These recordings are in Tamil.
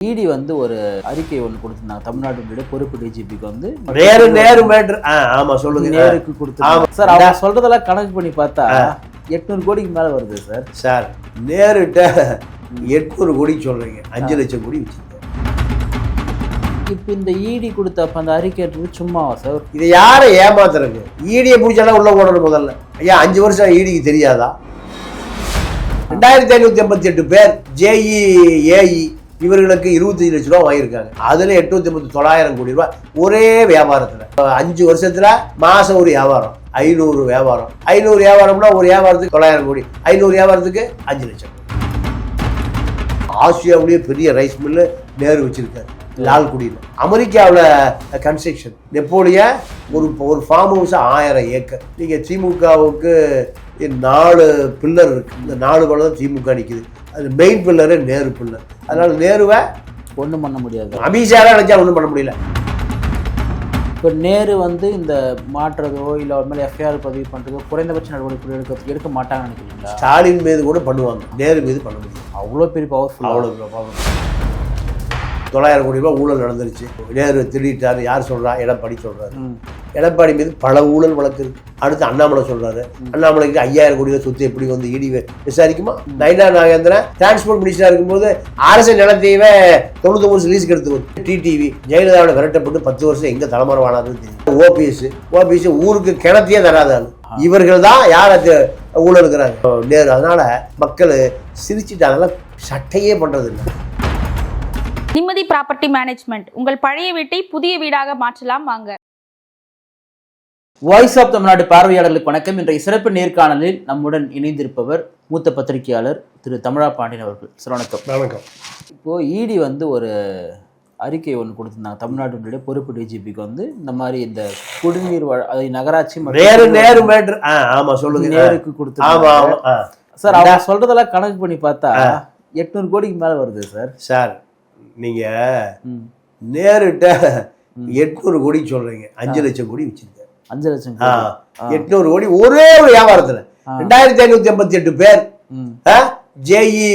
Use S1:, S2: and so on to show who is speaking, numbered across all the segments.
S1: இடி வந்து ஒரு அறிக்கை ஒன்று கொடுத்திருந்தாங்க. தமிழ்நாட்டுடைய பொறுப்பு டிஜிபிக்கு வந்து
S2: நேரு நேரு மேட்ரு ஆமா சொல்லுங்க.
S1: நேருக்கு கொடுத்தாங்க சார் அவங்க சொல்றதெல்லாம் கணக்கு பண்ணி பார்த்தா எட்நூறு கோடிக்கு மேல வருது சார்.
S2: சார் நேருட்ட எட்நூறு கோடி சொல்றீங்க. அஞ்சு லட்சம் கோடி வச்சிருக்கேன்
S1: இப்போ இந்த இடி கொடுத்த அந்த அறிக்கைன்றது சும்மாவா சார்?
S2: இதை யாரை ஏமாத்துறங்க ஈடியை பூச்செல்லாம் உள்ள போடணும் முதல்ல. ஐயா அஞ்சு வருஷம் ஈடிக்கு தெரியாதா? ரெண்டாயிரத்தி ஐநூத்தி எண்பத்தி எட்டு பேர் ஜேஇ ஏஇ இவர்களுக்கு இருபத்தஞ்சு லட்ச ரூபா வாங்கியிருக்காங்க. அதுல எட்நூத்தி முப்பத்தி தொள்ளாயிரம் கோடி ரூபாய் ஒரே வியாபாரத்துல. அஞ்சு வருஷத்துல மாசம் ஒரு வியாபாரம் ஐநூறு வியாபாரம். ஐநூறு வியாபாரம்னா ஒரு வியாபாரத்துக்கு தொள்ளாயிரம் கோடி. ஐநூறு வியாபாரத்துக்கு அஞ்சு லட்சம். ஆசியாவிலேயே பெரிய ரைஸ் மில்லு நேரு வச்சிருக்காரு. லால்குடியில் அமெரிக்காவில் கன்ஸ்ட்ரக்ஷன் நெப்போலியா ஒரு ஒரு ஃபார்ம் ஹவுஸ் ஆயிரம் ஏக்கர். நீங்கள் திமுகவுக்கு நாலு பில்லர் இருக்கு. இந்த நாலு பலம் தான் திமுக நிற்குது அது மெயின் பில்லரு நேரு பில்லர். அதனால நேருவை
S1: ஒண்ணும் பண்ண முடியாது.
S2: அமித்ஷாலாம் நினைச்சா ஒன்றும் பண்ண முடியல.
S1: இப்போ நேரு வந்து இந்த மாற்றுறதோ இல்லை அவர் மேலே எஃப்ஐஆர் பதிவு பண்ணுறதோ குறைந்தபட்ச நடவடிக்கை எடுக்க எடுக்க மாட்டாங்கன்னு நினைக்கிறீங்களா?
S2: ஸ்டாலின் மீது கூட பண்ணுவாங்க. நேரு மீது பண்ண முடியும்
S1: அவ்வளோ பெரிய பவர்ஃபுல்
S2: அவ்வளோ தொள்ளாயிரம் கோடி ரூபாய் ஊழல் நடந்துருச்சு. நேரு திருடிட்டாரு யார் சொல்றா? எடப்பாடி சொல்றாரு. எடப்பாடி மீது பல ஊழல் வழக்கு இருக்கு. அடுத்து அண்ணாமலை சொல்றாரு. அண்ணாமலைக்கு ஐயாயிரம் கோடி ரூபாய் சொத்து எப்படி வந்து இடி விசாரிக்குமா? நைனா நாகேந்திரன் டிரான்ஸ்போர்ட் மினிஸ்டரா இருக்கும்போது அரசு நிலத்தையவே தொண்ணூத்தொம்பது லீஸ்க்கு எடுத்து வரும் டிடிவி ஜெயலலிதாவோட விரட்டப்பட்டு பத்து வருஷம் எங்க தலைமுறை வாழாதுன்னு தெரியும் ஓபிஎஸ் ஓபிஎஸ் ஊருக்கு கிணத்தையே தராத ஆளு. இவர்கள் தான் யாரை ஊழல் இருக்கிறாங்க? நேரு. அதனால மக்கள் சிரிச்சுட்டாங்கலாம் சட்டையே பண்றது இல்லை
S3: நிம்மதி ப்ராப்பர்ட்டி மேனேஜ்மெண்ட். உங்கள் பழைய வீட்டை புதிய வீடாக மாற்றலாம் வாங்க.
S1: வாய்ஸ் ஆஃப் தமிழ்நாடு பார்வையாளர்களுக்கு வணக்கம். இன்றைய சிறப்பு நேர்காணலில் நம்முடன் இணைந்திருப்பவர் மூத்த பத்திரிகையாளர் திரு தமிழா பாண்டியன் அவர்கள். சார் வணக்கம்.
S2: வணக்கம்.
S1: இப்போ இடி வந்து ஒரு அறிக்கை ஒன்று கொடுத்திருந்தாங்க. தமிழ்நாட்டுடைய பொறுப்பு டிஜிபிக்கு வந்து இந்த மாதிரி இந்த குடிநீர் வழ- அதை நகராட்சி மற்றும்
S2: நேரு நேரு மேட்ரு ஆ ஆமா சொல்லுங்க.
S1: நேருக்கு கொடுத்து. சார் அவங்க சொல்றதெல்லாம் கணக்கு பண்ணி பார்த்தா எட்நூறு கோடிக்கு மேல வருது சார்.
S2: சார் நீங்க. நேருட்ட எட்நூறு கோடி சொல்றீங்க. அஞ்சு லட்சம் கோடி வச்சிருக்காரு.
S1: அஞ்சு லட்சம்.
S2: எட்நூறு கோடி ஒரே ஒரு வியாபாரத்துல. ரெண்டாயிரத்தி ஐநூத்தி எண்பத்தி எட்டு பேர் ஜேஇ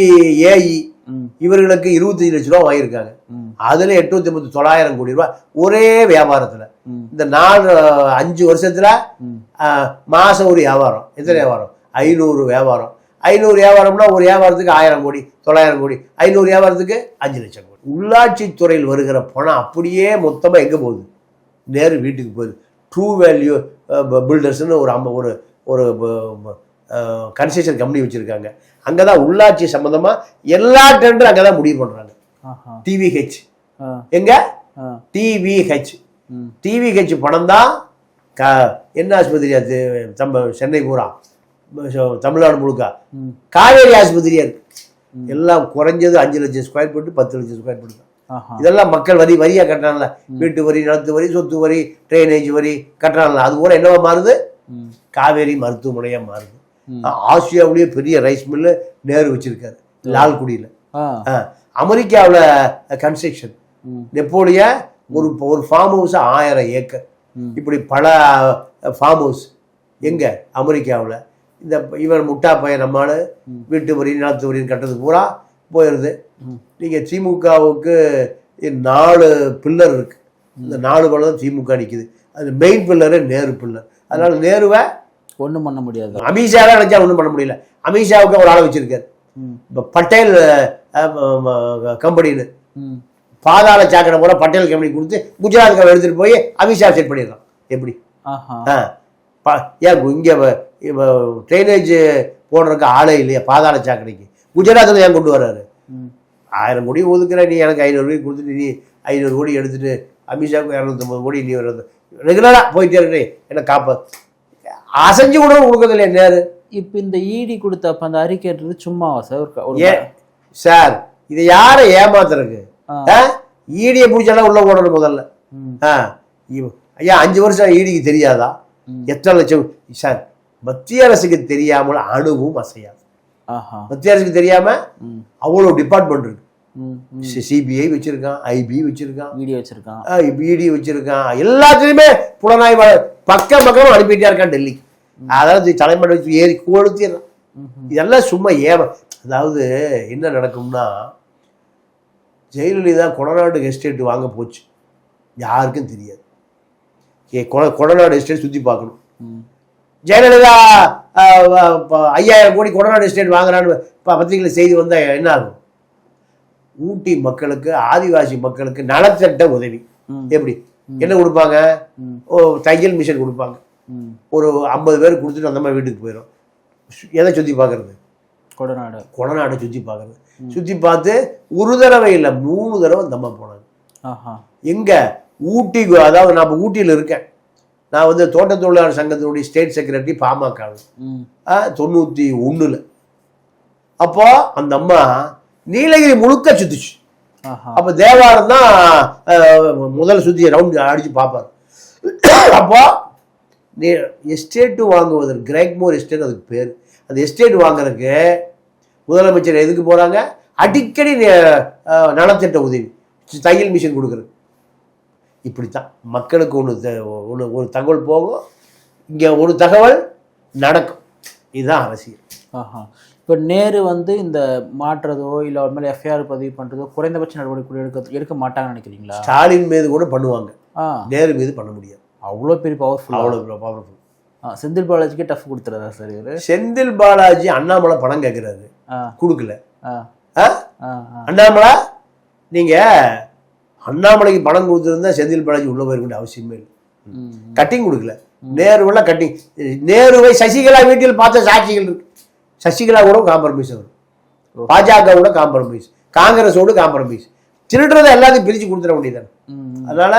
S2: ஏஇ
S1: ம்,
S2: இவர்களுக்கு இருபத்தஞ்சு லட்ச ரூபா வாங்கியிருக்காங்க. அதுல எட்நூத்தி எண்பத்தி தொள்ளாயிரம் கோடி ரூபாய் ஒரே வியாபாரத்துல. இந்த நாலு அஞ்சு வருஷத்துல மாசம் ஒரு வியாபாரம். எத்தனை வியாபாரம்? ஐநூறு வியாபாரம். ஐநூறு வியாபாரம்னா ஒரு வியாபாரத்துக்கு ஆயிரம் கோடி தொள்ளாயிரம் கோடி. ஐநூறு வியாபாரத்துக்கு அஞ்சு லட்சம் கோடி. உள்ளாட்சி துறையில் வருகிற பணம் அப்படியே மொத்தமா எங்க போகுது? நேரு வீட்டுக்கு போகுது. ட்ரூ வேல்யூ பில்டர்ஸ்னு ஒரு அம்ம ஒரு ஒரு கன்ஸ்ட்ரக்ஷன் கம்பெனி வச்சிருக்காங்க. அங்கதான் உள்ளாட்சி சம்பந்தமா எல்லா டெண்டரும் அங்கதான் முடிவு பண்றாங்க.
S1: ஆஹா,
S2: டிவிஹெச் எங்க? டிவிஹெச் டிவிஹெச் பணம் தான் க என்ன ஆஸ்பத்திரி அது? நம்ம சென்னை பூரா? தமிழ்நாடு முழுக்க. காவேரி ஆஸ்பத்திரியா இருக்கு. எல்லாம் குறைஞ்சது அஞ்சு லட்சம் ஸ்கொயர் ஃபீட் பத்து லட்சம் ஸ்கொயர் ஃபீட் தான். இதெல்லாம் மக்கள் வரி வரியா கட்டுறாங்கல்ல. வீட்டு வரி நிலத்து வரி சொத்து வரி ட்ரைனேஜ் வரி கட்டுறாங்கல்ல. அது போல என்னவா மாறுது? காவேரி மருத்துவமனையா மாறுது. ஆசியாவிலேயே பெரிய ரைஸ் மில்லு நேரு வச்சிருக்காரு. லால்குடியில். அமெரிக்காவில் கன்ஸ்ட்ரக்ஷன் நெப்போலியா ஒரு ஒரு ஃபார்ம் ஹவுஸ் ஆயிரம் ஏக்கர். இப்படி பல ஃபார்ம் ஹவுஸ் எங்க? அமெரிக்காவில். இந்த இவன் முட்டா பையன் நம்மால் வீட்டு வரி நிலத்து வரி கட்டுறது பூரா போயிடுது. நீங்கள் திமுகவுக்கு நாலு பில்லர் இருக்கு. இந்த நாலு பலம் தான் திமுக நிற்குது அது மெயின் பில்லரு நேரு பில்லர் அதனால நேருவை
S1: ஒண்ணும் பண்ண முடியாது.
S2: அமித்ஷாலாம் நினைச்சா ஒன்றும் பண்ண முடியல. அமித்ஷாவுக்கு ஒரு ஆளை வச்சிருக்காரு. இப்போ பட்டேல் கம்பெனின்னு. பாதாள சாக்கடை பூரா பட்டேல் கம்பெனி கொடுத்து குஜராத்துக்கு எடுத்துட்டு போய் அமித்ஷா செட் பண்ணிடலாம் எப்படி? ஆ. ஏன் இங்கே ட்ரைனேஜ் போடுறதுக்கு ஆளே இல்லையா பாதாள சாக்கடைக்கு. குஜராத்தில் ஏன் கொண்டு வர்றாரு? ஆயிரம் கோடி ஒதுக்குற நீ எனக்கு ஐநூறு கோடி கொடுத்துட்டு நீ ஐநூறு கோடி எடுத்துட்டு அமித்ஷாவுக்கு இரநூத்தம்பது கோடி நீ வர்றது. ரெகுலராக போயிட்டே இருக்கிறே என்ன காப்ப? அசைஞ்சு கூட கொடுக்கறது இல்லையா நேரு
S1: இப்ப இந்த இடி கொடுத்த அப்ப அந்த அறிக்கைன்றது சும்மாவா சார்
S2: ஏன் சார் இதை யாரை ஏமாத்துறதுக்கு?
S1: ஆ,
S2: ஈடியை பிடிச்சாலும் உள்ள போடணும் முதல்ல. ஆ ஐயா அஞ்சு வருஷம் ஈடிக்கு தெரியாதா?
S1: ம்.
S2: எத்தனை லட்சம் சார் மத்திய அரசுக்கு தெரியாமல் அணுவும் அசையாது. மத்திய அரசுக்கு தெரியாம அவ்வளோ டிபார்ட்மெண்ட் இருக்கு. சிபிஐ வச்சிருக்கான் ஐபி வச்சிருக்கான்
S1: வீடியோ வச்சிருக்கான்.
S2: இடி வச்சிருக்கான். எல்லாத்துலயுமே புலனாய்வு பக்கம் பக்கம் அனுப்பிட்டே இருக்கான் டெல்லிக்கு. அதாவது தலைமுறை வச்சு ஏறி கொளுத்திடுறான். இதெல்லாம் சும்மா ஏவ அதாவது என்ன நடக்கும்னா ஜெயலலிதா கொடநாடு எஸ்டேட் வாங்க போச்சு. யாருக்கும் தெரியாது. ஏ கொட கொடநாடு எஸ்டேட் சுற்றி பார்க்கணும். ஜெயலலிதா ஐயாயிரம் கோடி கொடநாடு எஸ்டேட் வாங்குறான்னு பத்திரிகையில செய்தி வந்தா என்ன ஆகும்? ஊட்டி மக்களுக்கு ஆதிவாசி மக்களுக்கு நலத்திட்ட உதவி. எப்படி? என்ன கொடுப்பாங்க? தையல் மிஷின் கொடுப்பாங்க. ஒரு ஐம்பது பேர் கொடுத்துட்டு அந்த மாதிரி வீட்டுக்கு போயிடும் எதை சுற்றி பார்க்கறது?
S1: கொடநாடு.
S2: கொடநாடை சுற்றி பார்க்கறது. சுற்றி பார்த்து ஒரு தடவை இல்லை மூணு தடவை அந்த அம்மா போனாங்க. எங்கே? ஊட்டி அதாவது நான் இப்போ ஊட்டியில் இருக்கேன். நான் வந்து தோட்டத் தொழிலாளர் சங்கத்தினுடைய ஸ்டேட் செக்ரட்டரி பாமக தொண்ணூற்றி ஒன்றில் அப்போ அந்த அம்மா நீலகிரி முழுக்க சுத்துச்சு. அப்போ தேவாரம் தான் முதல் சுற்றி ரவுண்ட் அடித்து பார்ப்பார். அப்போ நீ எஸ்டேட்டு வாங்குவதற்கு கிரேக்மோர் எஸ்டேட் அதுக்கு பேர். அந்த எஸ்டேட் வாங்குறதுக்கு முதலமைச்சர் எதுக்கு போகிறாங்க அடிக்கடி நலத்திட்ட உதவி. தையல் மிஷின் கொடுக்குறது. இப்படித்தான். மக்களுக்கு ஒன்று ஒன்று ஒரு தகவல் போகும். இங்கே ஒரு தகவல் நடக்கும். இதுதான் அரசியல்.
S1: ஆஹா. இப்போ நேரு வந்து இந்த மாற்றுறதோ இல்லை ஒரு மாதிரி எஃப்ஐஆர் பதிவு பண்ணுறதோ குறைந்தபட்ச நடவடிக்கை எடுக்க எடுக்க மாட்டாங்கன்னு நினைக்கிறீங்களா?
S2: ஸ்டாலின் மீது கூட பண்ணுவாங்க. நேரு மீது பண்ண முடியாது.
S1: அவ்வளோ பெரிய பவர்ஃபுல்
S2: அவ்வளோ பவர்ஃபுல்
S1: செந்தில் பாலாஜிக்கே டஃப் கொடுத்துறதா சார் இவரு?
S2: செந்தில் பாலாஜி அண்ணாமலை பணம் கேட்குறாரு கொடுக்கல. அண்ணாமலை நீங்க அண்ணாமலைக்கு பணம் கொடுத்துருந்தா செந்தில் பாலாஜி உள்ள போயிருக்க வேண்டிய அவசியமே இல்லை. கட்டிங் கொடுக்கல. நேருவெல்லாம் கட்டிங். நேருவை சசிகலா வீட்டில் பார்த்த சாட்சிகள் இருக்கு. சசிகலா கூட காம்ப்ரமைஸ் வரும். பாஜக கூட காம்ப்ரமைஸ் காங்கிரஸோடு காம்ப்ரமைஸ் திருடுறதை எல்லாத்தையும் பிரித்து கொடுத்துட வேண்டியதானே அதனால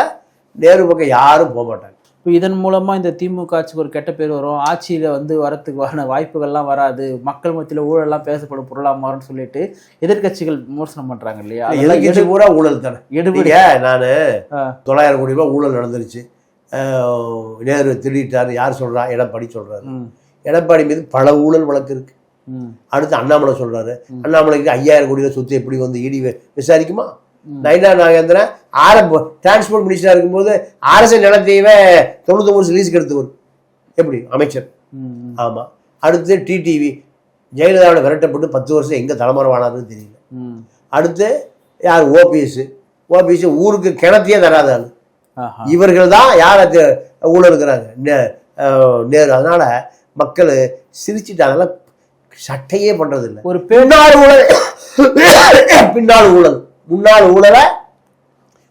S2: நேரு பக்கம் யாரும் போக மாட்டாங்க.
S1: இப்போ இதன் மூலமா இந்த திமுக ஆட்சிக்கு ஒரு கெட்ட பேர் வரும். ஆட்சியில வந்து வரத்துக்கு வர வாய்ப்புகள்லாம் வராது. மக்கள் மத்தியில ஊழல்லாம் பேசப்படும் பொருளா மாறும்னு சொல்லிட்டு எதிர்க்கட்சிகள் விமர்சனம் பண்றாங்க இல்லையா?
S2: எதிர்கட்சி
S1: எடு-
S2: பூரா ஊழல் தானே.
S1: எடுபடி
S2: நீங்க நான். தொள்ளாயிரம் கோடி ரூபாய் ஊழல் நடந்துருச்சு. நேரு திருடிட்டாரு. யார் சொல்றா? எடப்பாடி சொல்றாரு.
S1: ம்,
S2: எடப்பாடி மீது பல ஊழல் வழக்கு இருக்கு.
S1: ம்,
S2: அடுத்து அண்ணாமலை சொல்றாரு.
S1: ம்.
S2: அண்ணாமலைக்கு ஐயாயிரம் கோடி ரூபாய் சொத்து எப்படி வந்து இடி விசாரிக்குமா? நைனா நாகேந்திரன் ஆர டிரான்ஸ்போர்ட் மினிஸ்டரா இருக்கும்போது அரசு நிலத்தையவே தொண்ணூத்தொம்பது லீஸுக்கு எடுத்தவர் எப்படி? அமைச்சர்.
S1: ம், ம்,
S2: ஆமா. அடுத்து டிடிவி ஜெயலலிதாவோட விரட்டப்பட்டு பத்து வருஷம் எங்க தலைமறைவானாருன்னு தெரியல. அடுத்து யார்? ஓபிஎஸ் ஓபிஎஸ் ஊருக்கு கிணத்தையே தராத ஆளு. இவர்கள் தான் யாரை நே- அஹ் நேரு. அதனால மக்கள் சிரிச்சிட்டாங்க சட்டையே பண்றது இல்லை
S1: ஒரு
S2: பின்னால் ஊழல். பின்னால் ஊழல். முன்னாள் ஊழலை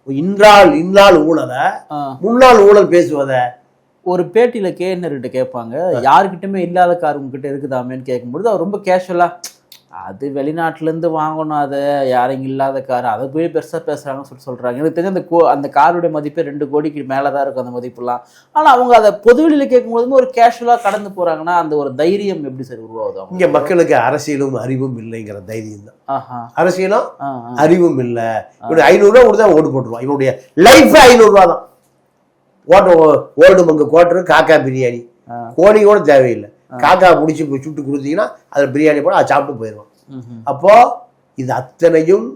S2: இன்றால் இந்நாள் ஊழலை முன்னாள் ஊழல் பேசுவத.
S1: ஒரு பேட்டியில கேஎன்ஆர்கிட்ட கேட்பாங்க. யாருக்கிட்டயுமே இல்லாத கார் உங்ககிட்ட இருக்குதாமேன்னு கேட்கும்பொழுது அவர் ரொம்ப கேஷுவலா அது வெளிநாட்டுல இருந்து வாங்கணும் அதை யாரும் இல்லாத கார். அதை போய் பெருசா பேசுறாங்கன்னு சொல்லி சொல்றாங்க. எனக்கு தெரிஞ்ச அந்த கோ அந்த காருடைய மதிப்பே ரெண்டு கோடிக்கு மேலதான் இருக்கும் அந்த மதிப்புலாம். ஆனா அவங்க அதை பொதுவெளியில கேட்கும்போது ஒரு கேஷுவலா கடந்து போறாங்கன்னா அந்த ஒரு தைரியம் எப்படி சார் உருவாகுது
S2: இங்க மக்களுக்கு அரசியலும் அறிவும் இல்லைங்கிற தைரியம் தான். அரசியலும். அறிவும் இல்லை. இவனுடைய ஐநூறுரூவா கொடுத்தா ஓட்டு போட்டுருவான். இவனுடைய லைஃப் ஐநூறுரூவா தான். ஓட்டு ஓல்டு மங்கு கோட்டரு காக்கா பிரியாணி. கோழி கூட தேவையில்லை. காக்கா பிடிச்சி போய் சுட்டு கொடுத்தீங்கன்னா அதில் பிரியாணி போட அதை சாப்பிட்டு போயிடுவான். அப்போ இது அத்தனையும்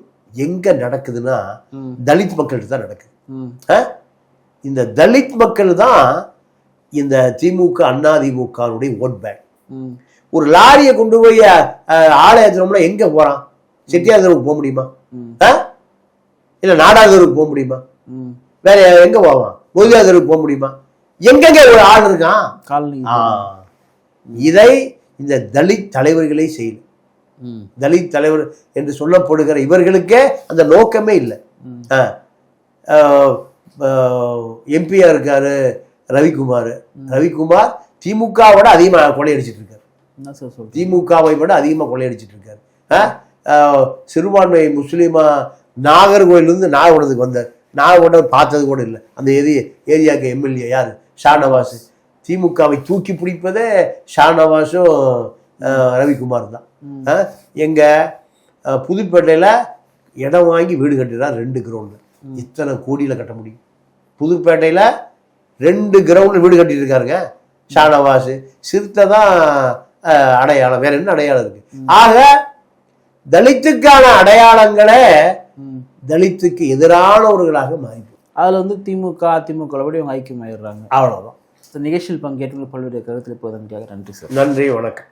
S2: எங்க நடக்குதுன்னா தலித் மக்கள்கிட்ட தான் நடக்குது? இந்த தலித் மக்கள் தான் இந்த திமுக அண்ணா திமுகனுடைய ஓட் பேங்க். ஒரு லாரியை கொண்டு போய் ஆளை ஏற்றணும்னா எங்க போறான்? செட்டியார் போக முடியுமா? இல்ல நாடாதூருக்கு போக முடியுமா. வேற எங்க போவான்? முதலியாதூருக்கு போக முடியுமா? எங்கெங்க ஒரு ஆள் இருக்கான். இதை இந்த தலித் தலைவர்களே செய்யல தலித் தலைவர் என்று சொல்லப்படுகிற இவர்களுக்கே அந்த நோக்கமே இல்லை. எம்பியா இருக்காரு ரவிக்குமார். ரவிக்குமார் திமுகவோட அதிகமாக கொள்ளையடிச்சிட்டு இருக்காரு. திமுகவை விட அதிகமாக கொள்ளையடிச்சிட்டு இருக்காரு. சிறுபான்மை முஸ்லீமா நாகர்கோயிலிருந்து நாகப்பட்டினத்துக்கு வந்தார். நாகப்பட்டினம் பார்த்தது கூட இல்லை. அந்த ஏரியா ஏரியாவுக்கு எம்எல்ஏ யார்? ஷானவாஸ். திமுகவை தூக்கி பிடிப்பதே ஷானவாஸும் ரவிக்குமார் தான்.
S1: ம்.
S2: ஆ? எங்க ஆஹ் புதுப்பேட்டையில இடம் வாங்கி வீடு கட்டிடுறார் ரெண்டு கிரவுண்டு இத்தனை கோடியில கட்ட முடியும். புதுப்பேட்டையில ரெண்டு கிரவுண்டு வீடு கட்டிட்டு இருக்காருங்க ஷானவாஸ் சிறுத்தை தான் அடையாளம். வேற என்ன அடையாளம் இருக்கு? ஆக தலித்துக்கான அடையாளங்களே. தலித்துக்கு எதிரானவர்களாக மாறி
S1: அதுல வந்து திமுக அதிமுக விட இவங்க ஐக்கியமாயிடுறாங்க.
S2: அவ்வளவுதான்.
S1: இந்த நிகழ்ச்சியில் பங்கேற்று பல்வேறு கருத்தில் இப்போதற்காக நன்றி சார்
S2: நன்றி வணக்கம்.